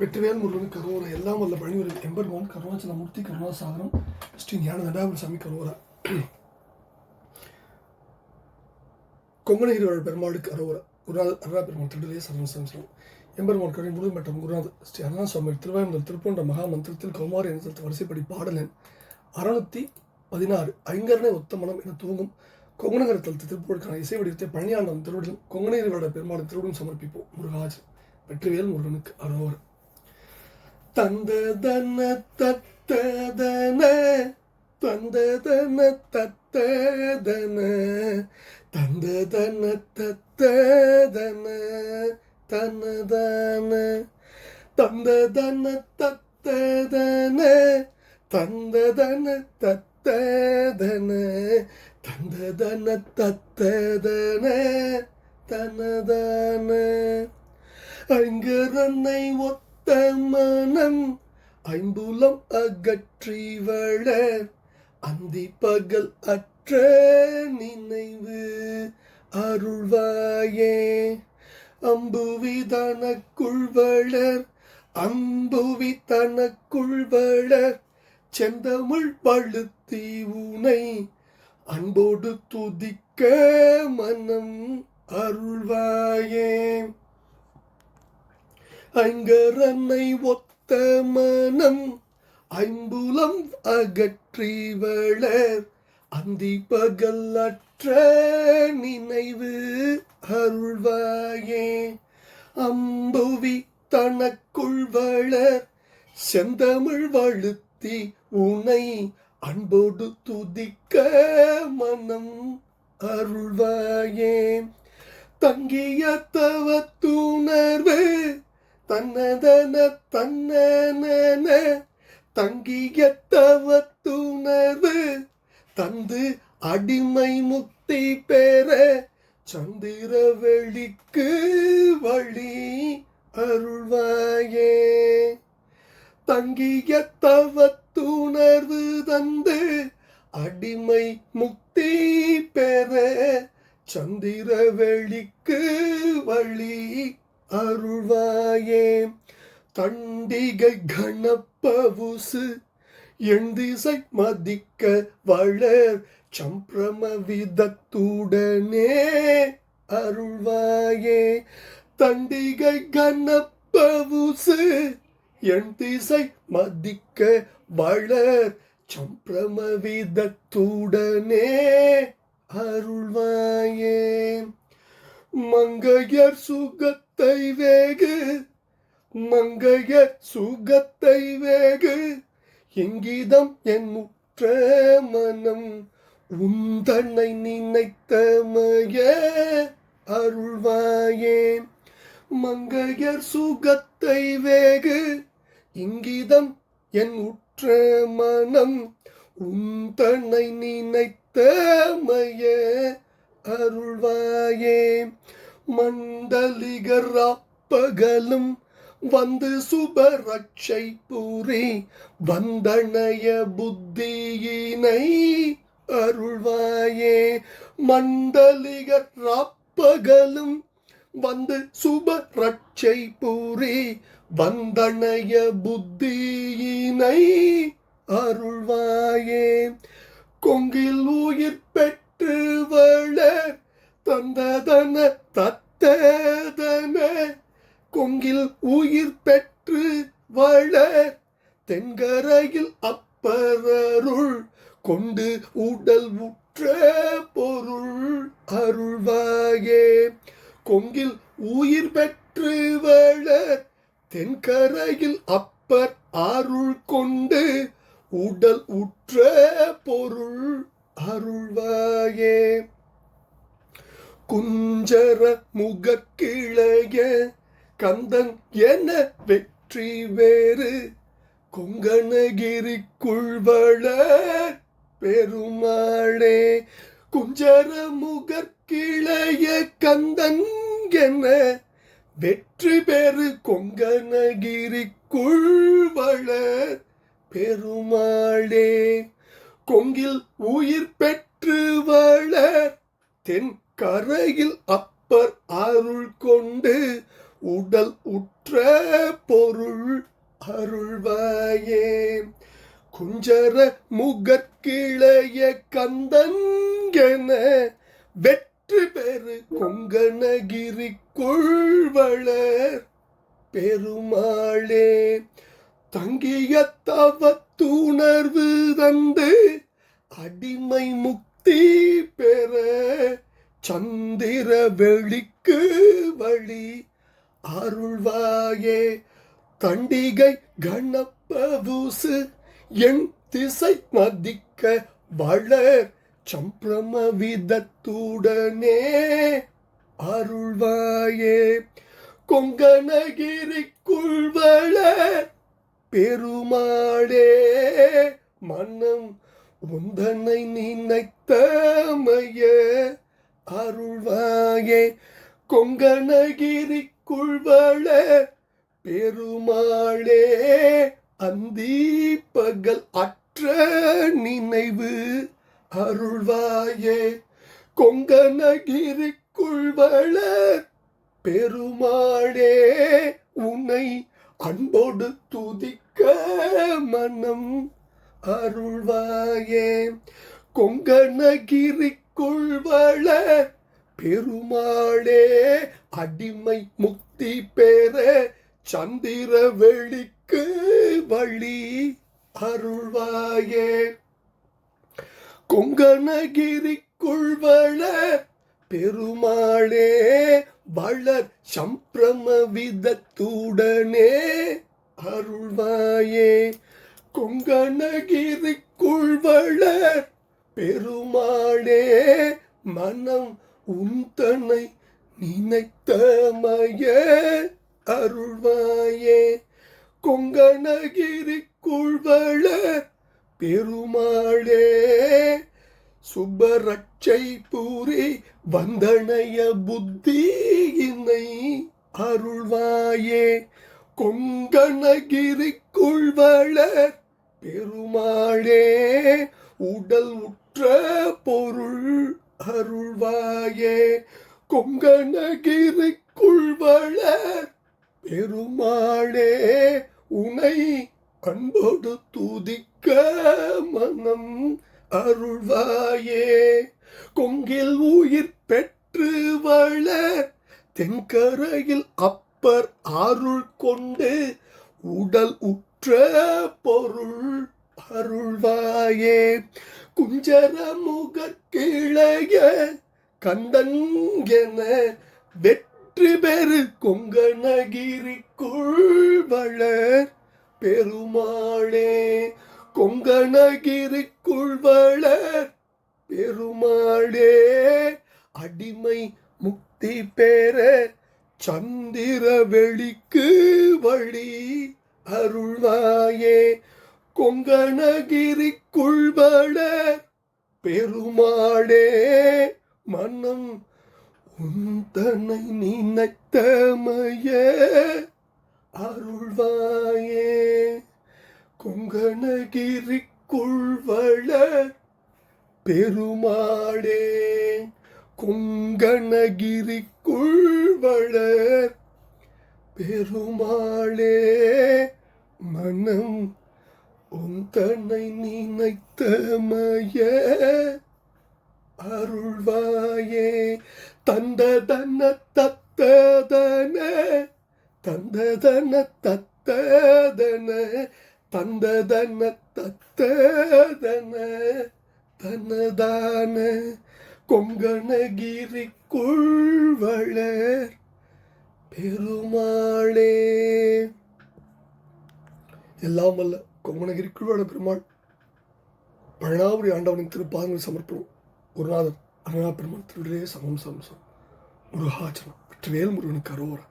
வெற்றிவேல் முருகன் கரோரா எல்லாம் வல்ல பணிவரை எம்பெருமான் கருணாச்சலமூர்த்தி கருணாசாகரம் ஸ்ரீ ஞான தண்டாபுர சாமி கரோரா கொங்கணகிரிவாழ் பெருமாளுக்கு அரோரா குருநாத அருணா பெருமாள் திருடலே சரணம் எம்பெருமான் கருணை முழு மற்றும் குருநாத ஸ்ரீ அருணா சுவாமி திருவாயந்தல் திருப்போன்ற மகா மந்திரத்தில் கௌமாரி என்ற வரிசைப்படி பாடலன் அறுநூத்தி பதினாறு ஐங்கரனை ஒத்தமனம் என தூங்கும் கொங்கணகரத்தில் திருப்பூருக்கான இசை வடிவத்தை பழனியாண்டம் திருவிடல் கொங்கணகிரிவாழ பெருமாள் திருவிடம் சமர்ப்பிப்போம். முருகாஜ் வெற்றிவேல் முருகனுக்கு அரோரா தந்ததன தத்ததன தந்ததன தத்ததன தந்ததன தத்ததன தனதன தந்ததன தத்ததன தந்ததன தத்ததன தந்ததன தத்ததன தனதன ஐங்கரனை ஒத்த மனம் ஐம்புலம் அகற்றி வளர் அந்தி பகல் அற்ற நினைவு அருள்வாயே. அம்புவி தனக்குள் வளர் அம்புவி தனக்குள் வளர் செந்தமிழ் பழுத்தி உனை அன்போடு துதிக்க மனம் அருள்வாயே. ஐங்கரனை ஒத்த மனம் ஐம்புலம் அகற்றி வளர் அந்தி பகல் அற்ற நினைவு அருள்வாயே. அம்புவி தனக்குள் வளர் செந்தமிழ் வழுத்தி உனை அன்போடு துதிக்க மனம் அருள்வாயே. தங்கிய தவத்துணர்வு தன்னதன தன்னன தங்கிய தவத்துணர்வு தந்து அடிமை முக்தி பெற சந்திர வெளிக்கு வழி அருள்வாயே. தங்கிய தவத்துணர்வு தந்து அடிமை முக்தி பெற சந்திர வெளிக்கு வழி அருள்வாயே. தண்டிகை கணப்பவுசு எந்திசை மதிக்க வளர் சம்பிரம விதத்துடனே. அருள்வாயே. தண்டிகை கணப்பவுசு என் திசை மதிக்க வளர் சம்பிரம விதத்துடனே. அருள்வாயே. மங்கையர் சுகத் சுகத்தை வேகு. மங்கைய சுகத்தை வேகு. எங்கிதம் என் முற்ற மனம் உந்தனை நினைத்தமய அருள்வாயே. மங்கையர் சுகத்தை வேகு. இங்கிதம் என் உற்ற மனம் உந்தனை நினைத்தமய அருள்வாயே. மண்டலிகர் பகலும் வந்து சுபரட்சை பூரி வந்தனைய புத்தியினை அருள்வாயே. மண்டலிகர் ராப்பகலும் வந்து சுப ரட்சை பூரி வந்தனைய புத்தியினை அருள்வாயே. கொங்கில் உயிர் பெற்று வளர் தந்ததன தத்ததன. கொங்கில் உயிர் பெற்று வள தென்கரையில் அப்பரருள் கொண்டு உடல் உற்ற பொருள் அருள்வாயே. கொங்கில் உயிர் பெற்று வள தென்கரையில் அப்பர் அருள் கொண்டு உடல் உற்ற பொருள் அருள்வாயே. குஞ்சர முகக்கிளைய கந்தன் என வெற்றி வேறு. கொங்கணகிரிக்குள் வளர் பெருமாளே குஞ்சர முகக்கிளைய கந்தன் என வெற்றி பெரு கொங்கணகிரிக்குள் வளர் பெருமாளே கொங்கில் உயிர் பெற்று வளர். தென் கரையில் அப்பர் அருள் கொண்டு உடல் உற்ற பொருள் அருள்வாயே. குஞ்சர முகக்கிளைய கந்தன்கென வெற்றி பெரு கொங்கணகிரி கொள்வளர் பெருமாளே. தங்கிய தவத்துணர்வு தந்து அடிமை முக்தி பெற சந்திர வெளிக்கு வழி அருள்வாயே. தண்டிகை கணப்பவுசு என் திசை மதிக்க வளர் சம்பிரம விதத்துடனே அருள்வாயே. கொங்கனகிரிக்குள் வளர் பெருமாளே. மன்னம் உந்தனை நினைத்தமைய அருள்வாயே கொங்கணகிரிக்குள் வளர் பெருமாளே அந்தீபகல் அற்ற நினைவு அருள்வாயே கொங்கணகிரிக்குள் குழ்வள பெருமாளே உன்னை அன்போடு துதிக்க மனம் அருள்வாயே கொங்கணகிரிக்குள் வளர் பெருமாளே அடிமை முக்தி பெற சந்திர வெளிக்கு வழி அருள்வாயே. கொங்கனகிரி வளர் பெருமாளே வளர் சம்பிரம விதத்துடனே அருள்வாயே. கொங்கனகிரி வளர் பெருமாளே மனம் உந்தனை நினைத்தமய அருள்வாயே. கொங்கனகிரி குழ்வள பெருமாளே சுபரட்சை பூரி வந்தனைய புத்தியினை அருள்வாயே. கொங்கணகிரிக்குள் குழ்வள பெருமாளே உடல் உற்ற பொருள் அருள்வாயே. கொங்கணகிரிக்குள் வளர் பெருமாளே உனை அன்போடு துதிக்க மனம் அருள்வாயே. கொங்கில் உயிர் பெற்று வளர் தென்கரையில் அப்பர் அருள் கொண்டு உடல் உற்ற பொருள் அருள்வாயே. குஞ்சர முகக்கிளைய கந்தன் என வெற்றி பெரு கொங்கணகிரிக்குள் வளர் பெருமாளே. கொங்கணகிரிக்குள் வளர் பெருமாளே. அடிமை முக்தி பெற சந்திர வெளிக்கு வழி அருள்வாயே. கொங்கணகிரிக்குள் வளர் பெருமாளே மனம் உந்தனை நினைத்தமைய அருள்வாயே. கொங்கணகிரிக்குள் வளர் பெருமாளே கொங்கணகிரிக்குள் வளர் பெருமாளே மனம் உந்தனை நினைத்தமைய அருள்வாயே. தந்த தந்ததன தத்ததன தந்ததன தத்ததன தந்ததன தத்ததன தனதான கொங்கணகிரிக்குள் வளர் பெருமாளே. எல்லாம் அல்ல கொங்கணகிரிக்குள் குழுவான பெருமாள். பழனாபுரி ஆண்டவனின் திருப்பாதங்கள் சமர்ப்பணம். குருநாதர் அருணா பெருமாள் திருடரே சமம் சமம் சமம். முருகாச்சனம் வெற்றிவேல் முருகனுக்கு அரோரா